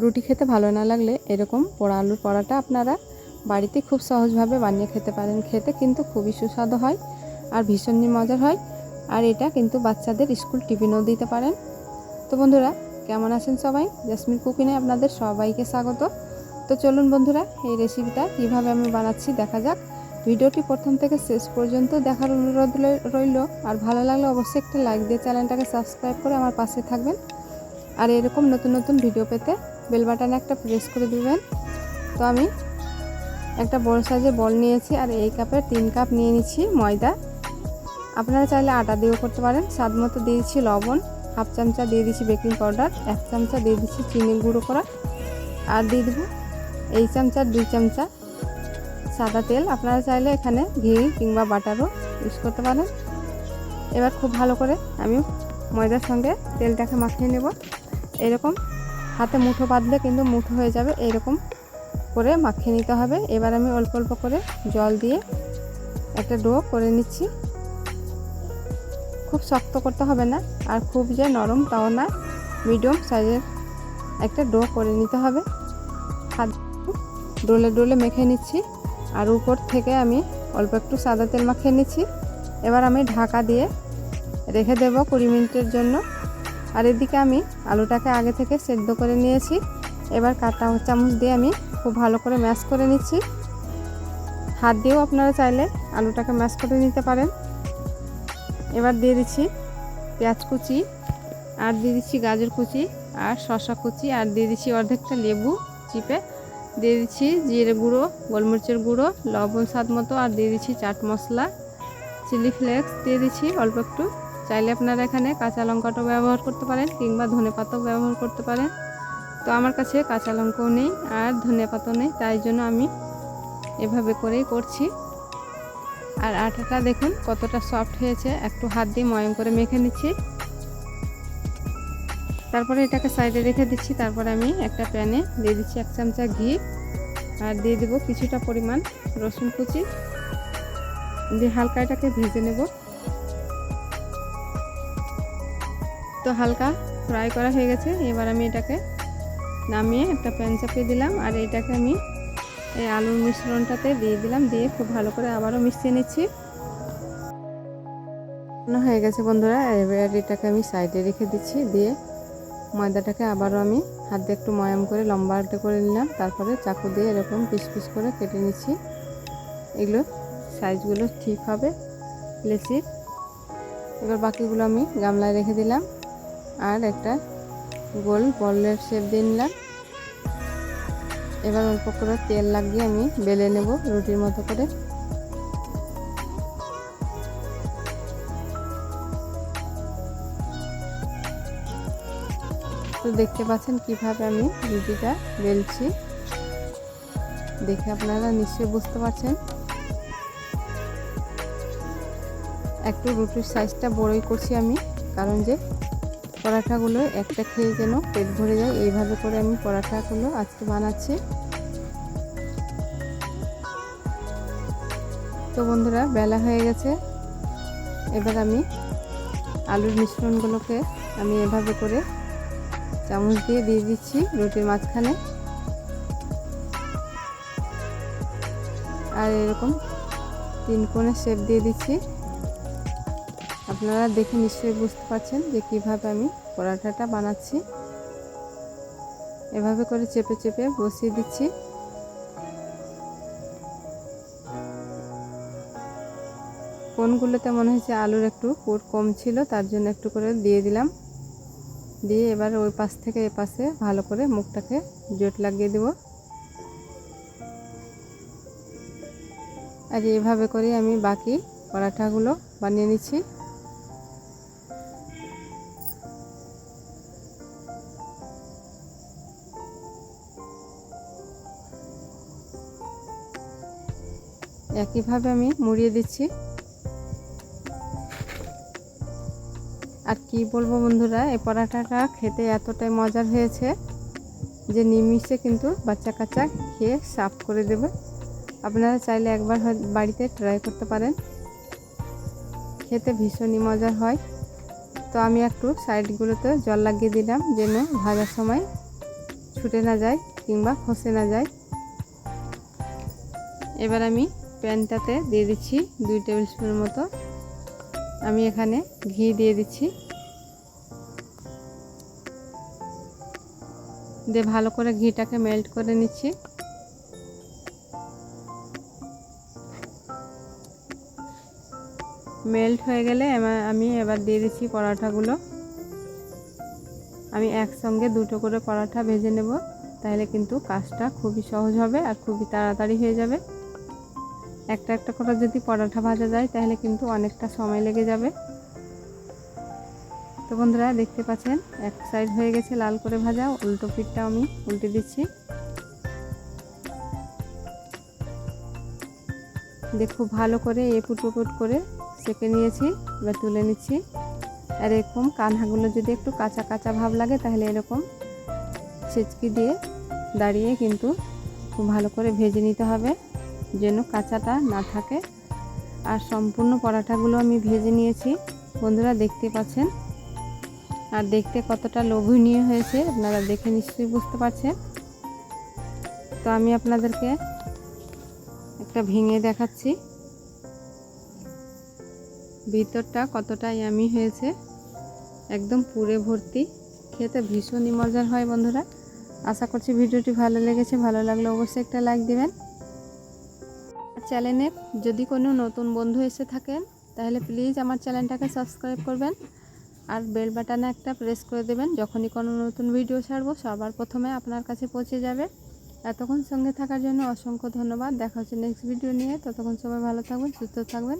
রুটি খেতে ভালো না লাগলে এরকম পোড়া আলুর পরাটা আপনারা বাড়িতে খুব সহজভাবে বানিয়ে খেতে পারেন। খেতে কিন্তু খুবই সুস্বাদু হয় আর ভীষণই মজার হয়। আর এটা কিন্তু বাচ্চাদের স্কুল টিফিনও দিতে পারেন। তো বন্ধুরা, কেমন আছেন সবাই? জাসমিন কুকিনে আপনাদের সবাইকে স্বাগত। তো চলুন বন্ধুরা, এই রেসিপিটা কীভাবে আমি বানাচ্ছি দেখা যাক। ভিডিওটি প্রথম থেকে শেষ পর্যন্ত দেখার অনুরোধ রইল। আর ভালো লাগলে অবশ্যই একটা লাইক দিয়ে চ্যানেলটাকে সাবস্ক্রাইব করে আমার পাশে থাকবেন। আর এরকম নতুন নতুন ভিডিও পেতে বেল বাটনে একটা প্রেস করে দিবেন। তো আমি একটা বড় সাইজের বল নিয়েছি আর এই কাপের তিন কাপ নিয়ে নিচ্ছি ময়দা। আপনারা চাইলে আটা দিয়েও করতে পারেন। স্বাদ মতো দিয়ে দিচ্ছি লবণ হাফ চামচা দিয়ে দিচ্ছি বেকিং পাউডার এক চামচা দিয়ে দিচ্ছি চিনি গুঁড়ো করা। আর দিয়ে দেবো এই চামচা, দুই চামচা সাদা তেল। আপনারা চাইলে এখানে ঘি কিংবা বাটারও ইউজ করতে পারেন। এবার খুব ভালো করে আমি ময়দার সঙ্গে তেলটাকে মাখিয়ে নেব। এরকম। হাতে মুঠো বাঁধলে কিন্তু মুঠো হয়ে যাবে, এরকম করে মাখিয়ে নিতে হবে। এবার আমি অল্প অল্প করে জল দিয়ে একটা ডো করে নিচ্ছি। খুব শক্ত করতে হবে না, আর খুব যে নরম তাও না, মিডিয়াম সাইজের একটা ডো করে নিতে হবে। হাত ডোলে ডোলে মেখে নিচ্ছি, আর উপর থেকে আমি অল্প একটু সাদা তেল মাখিয়ে নিচ্ছি। এবার আমি ঢাকা দিয়ে রেখে দেব কুড়ি মিনিটের জন্য। আর এদিকে আমি আলুটাকে আগে থেকে সেদ্ধ করে নিয়েছি। এবার কাটা চামচ দিয়ে আমি খুব ভালো করে ম্যাশ করে নিচ্ছি। হাত দিয়েও আপনারা চাইলে আলুটাকে ম্যাশ করে নিতে পারেন। এবার দিয়ে দিচ্ছি পেঁয়াজ কুচি, আর দিয়ে দিচ্ছি গাজর কুচি, আর শশা কুচি, আর দিয়ে দিচ্ছি অর্ধেকটা লেবু চিপে। দিয়ে দিচ্ছি জিরে গুঁড়ো, গোলমরিচের গুঁড়ো, লবণ স্বাদ মতো, আর দিয়ে দিচ্ছি চাট মশলা, চিলি ফ্লেক্স। দিয়ে দিচ্ছি অল্প একটু চাইলে আপনারা এখানে কাঁচা লঙ্কাটাও ব্যবহার করতে পারেন কিংবা ধনে পাতাও ব্যবহার করতে পারেন। তো আমার কাছে কাঁচা লঙ্কাও নেই আর ধনে পাতাও নেই, তাই জন্য আমি এভাবে করেই করছি। আর আটাটা দেখুন কতটা সফট হয়েছে, একটু হাত দিয়ে ময়ম করে মেখে নিচ্ছি। তারপরে এটাকে সাইডে রেখে দিচ্ছি, তারপরে আমি একটা প্যানে দিয়ে দিচ্ছি এক চামচা ঘি। আর দিয়ে দেবো কিছুটা পরিমাণ রসুন কুচি। দিয়ে হালকা এটাকে ভেজে নেব। তো হালকা ফ্রাই করা হয়ে গেছে। এবার আমি এটাকে নামিয়ে একটা প্যান চাপিয়ে দিলাম আর এটাকে আমি এই আলুর মিশ্রণটাতে দিয়ে দিলাম। দিয়ে খুব ভালো করে আবারও মিশিয়ে নিচ্ছি। হয়ে গেছে বন্ধুরা। এবার এটাকে আমি সাইডে রেখে দিচ্ছি। দিয়ে ময়দাটাকে আবারও আমি হাত দিয়ে একটু ময়াম করে লম্বাটে করে নিলাম। তারপরে চাকু দিয়ে এরকম পিস পিস করে কেটে নিচ্ছি। এগুলো সাইজগুলো ঠিক হবে লেচির। এবার বাকিগুলো আমি গামলায় রেখে দিলাম। আর একটা গোল বলের শেপ দিয়ে নিলাম। এবার অল্প করে তেল লাগিয়ে আমি বেলে নেব রুটির মতো করে। তো দেখতে পাচ্ছেন কীভাবে আমি রুটিটা বেলছি। দেখে আপনারা নিশ্চয়ই বুঝতে পারছেন। একটু রুটির সাইজটা বড়ই করছি আমি, কারণ যে পরাঠাগুলো একটা খেয়ে যেন পেট ভরে যায়। এইভাবে করে আমি পরাঠাগুলো আজকে বানাচ্ছি। তো বন্ধুরা, বেলা হয়ে গেছে। এবার আমি আলুর মিশ্রণগুলোকে আমি এভাবে করে চামচ দিয়ে দিয়ে দিচ্ছি রুটির মাঝখানে। আর এরকম তিন কোণে শেপ দিয়ে দিচ্ছি। আপনারা দেখে নিশ্চয়ই বুঝতে পারছেন যে কীভাবে আমি পরাঠাটা বানাচ্ছি। এভাবে করে চেপে চেপে বসিয়ে দিচ্ছি। কোনগুলোতে মনে হয়েছে আলুর একটু পুর কম ছিল, তার জন্য একটু করে দিয়ে দিলাম। দিয়ে এবার ওই পাশ থেকে এ পাশে ভালো করে মুখটাকে জোট লাগিয়ে দেব। আর এভাবে করে আমি বাকি পরাঠাগুলো বানিয়ে নিচ্ছি। একইভাবে আমি মুড়িয়ে দিচ্ছি। আর কি বলব বন্ধুরা, এই পরাঠাটা খেতে এতটাই মজার হয়েছে যে নিমিষে কিন্তু বাচ্চা কাচ্চা খেয়ে সাফ করে দেবে। আপনারা চাইলে একবার বাড়িতে ট্রাই করতে পারেন। খেতে ভীষণই মজার হয়। তো আমি একটু সাইডগুলোতে জল লাগিয়ে দিলাম যেন ভাজার সময় ছুটে না যায় কিংবা খসে না যায়। এবার আমি প্যানটাতে দিয়ে দিচ্ছি দুই টেবিল স্পুনের মতো। আমি এখানে ঘি দিয়ে দিচ্ছি। দিয়ে ভালো করে ঘিটাকে মেল্ট করে নিচ্ছি। মেল্ট হয়ে গেলে আমি এবার দিয়ে দিচ্ছি পরাঠাগুলো আমি একসঙ্গে দুটো করে পরাঠা ভেজে নেব। তাহলে কিন্তু কাজটা খুবই সহজ হবে আর খুবই তাড়াতাড়ি হয়ে যাবে। একটা একটা করে যদি পরাঠা ভাজা যায়, তাহলে কিন্তু অনেকটা সময় লেগে যাবে। তো বন্ধুরা, দেখতে পাচ্ছেন, এক সাইড হয়ে গেছে লাল করে ভাজা, উল্টো পিঠটা আমি উল্টে দিচ্ছি। দিয়ে খুব ভালো করে এপুট উপুট করে সেঁকে নিয়েছি, এবার তুলে নিচ্ছি। আর এরকম কানহাগুলো যদি একটু কাঁচা কাঁচা ভাব লাগে, তাহলে এরকম ছেচকি দিয়ে দাঁড়িয়ে কিন্তু খুব ভালো করে ভেজে নিতে হবে। যেন কাঁচাটা না থাকে। আর সম্পূর্ণ পরাঠাগুলো আমি ভেজে নিয়েছি। বন্ধুরা, দেখতে পাচ্ছেন? আর দেখতে কতটা লোভনীয় হয়েছে, আপনারা দেখে নিশ্চয়ই বুঝতে পারছেন। তো আমি আপনাদেরকে একটা ভেঙে দেখাচ্ছি। ভিতরটা কতটা ইয়ামি হয়েছে। একদম পুরে ভর্তি। খেতে ভীষণই মজার হয় বন্ধুরা। আশা করছি ভিডিওটি ভালো লেগেছে। ভালো লাগলে অবশ্যই একটা লাইক দিবেন। চ্যানেলে যদি কোনো নতুন বন্ধু এসে থাকেন, তাহলে প্লিজ আমার চ্যানেলটাকে সাবস্ক্রাইব করবেন আর বেল বাটনে একটা প্রেস করে দেবেন। যখনই কোনো নতুন ভিডিও ছাড়বো, সবার প্রথমে আপনার কাছে পৌঁছে যাবে। এতক্ষণ সঙ্গে থাকার জন্য অসংখ্য ধন্যবাদ। দেখা হচ্ছে নেক্সট ভিডিও নিয়ে। ততক্ষণ সবাই ভালো থাকবেন, সুস্থ থাকবেন।